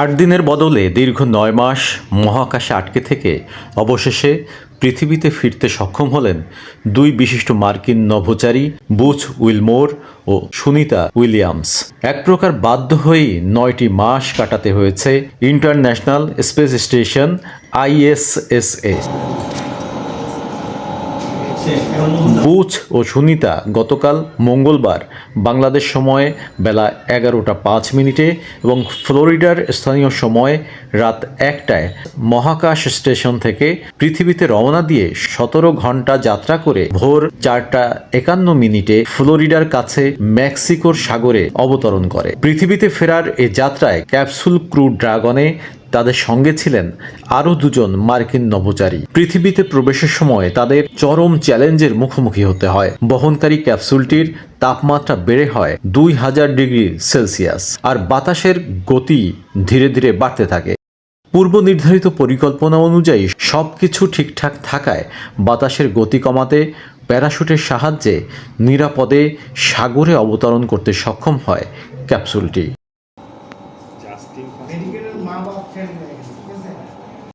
আট দিনের বদলে দীর্ঘ নয় মাস মহাকাশে আটকে থেকে অবশেষে পৃথিবীতে ফিরতে সক্ষম হলেন দুই বিশিষ্ট মার্কিন নভোচারী বুচ উইলমোর ও সুনিতা উইলিয়ামস। এক প্রকার বাধ্য হয়েই নয়টি মাস কাটাতে হয়েছে ইন্টারন্যাশনাল স্পেস স্টেশন আইএসএসএ। বুচ ও সুনিতা গতকাল মঙ্গলবার বাংলাদেশ সময়ে বেলা এগারোটা পাঁচ মিনিটে এবং ফ্লোরিডার স্থানীয় সময় রাত একটায় মহাকাশ স্টেশন থেকে পৃথিবীতে রওনা দিয়ে সতেরো ঘণ্টা যাত্রা করে ভোর চারটা একান্ন মিনিটে ফ্লোরিডার কাছে মেক্সিকোর সাগরে অবতরণ করে। পৃথিবীতে ফেরার এ যাত্রায় ক্যাপসুল ক্রু ড্রাগনে তাদের সঙ্গে ছিলেন আরও দুজন মার্কিন নভোচারী। পৃথিবীতে প্রবেশের সময় তাদের চরম চ্যালেঞ্জের মুখোমুখি হতে হয়। বহনকারী ক্যাপসুলটির তাপমাত্রা বেড়ে হয় দুই হাজার ডিগ্রি সেলসিয়াস আর বাতাসের গতি ধীরে ধীরে বাড়তে থাকে। পূর্ব নির্ধারিত পরিকল্পনা অনুযায়ী সবকিছু ঠিকঠাক থাকায় বাতাসের গতি কমাতে প্যারাশুটের সাহায্যে নিরাপদে সাগরে অবতরণ করতে সক্ষম হয় ক্যাপসুলটি। মা বাবা ফ্রেন্ড হয়ে গেছে ঠিক আছে?